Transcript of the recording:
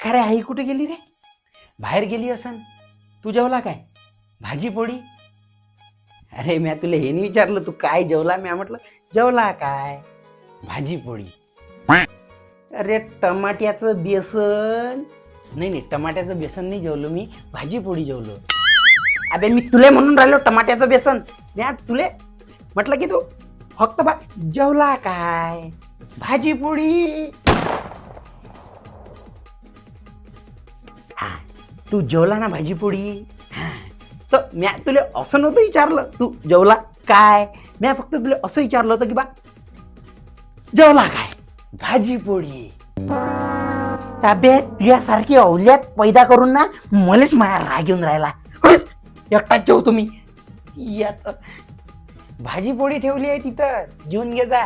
खरे आई कुठे गेली रे? बाहेर गेली असन. तू जेवला काय? भाजी पोळी? अरे म्या तुला हे नाही विचारलं तू काय जेवला? म्या म्हटलं जेवला काय? भाजी पोळी. अरे टमाट्याचं बेसन. नाही नाही टमाट्याचं बेसन नाही जेवलो मी भाजी पोळी जेवलो. अबे मी तुले म्हणून राहिलो टमाट्याचं बेसन. म्या तुले म्हटलं की तू फक्त बा जेवला काय? भाजी पोळी. तू जेवला ना भाजी पोळी तर म्या तुला असं नव्हतं विचारलं. तू जेवला? काय? म्या फक्त तुला असं विचारलं होतं की बा जेवला काय? भाजी पोळी अबे तुझ्यासारखी अवल्यात पैदा करून ना मलाच माया राग येऊन राहिला. एकटाच जेवतो मी. यात भाजी पोळी ठेवली आहे तिथं. घेऊन घे जा.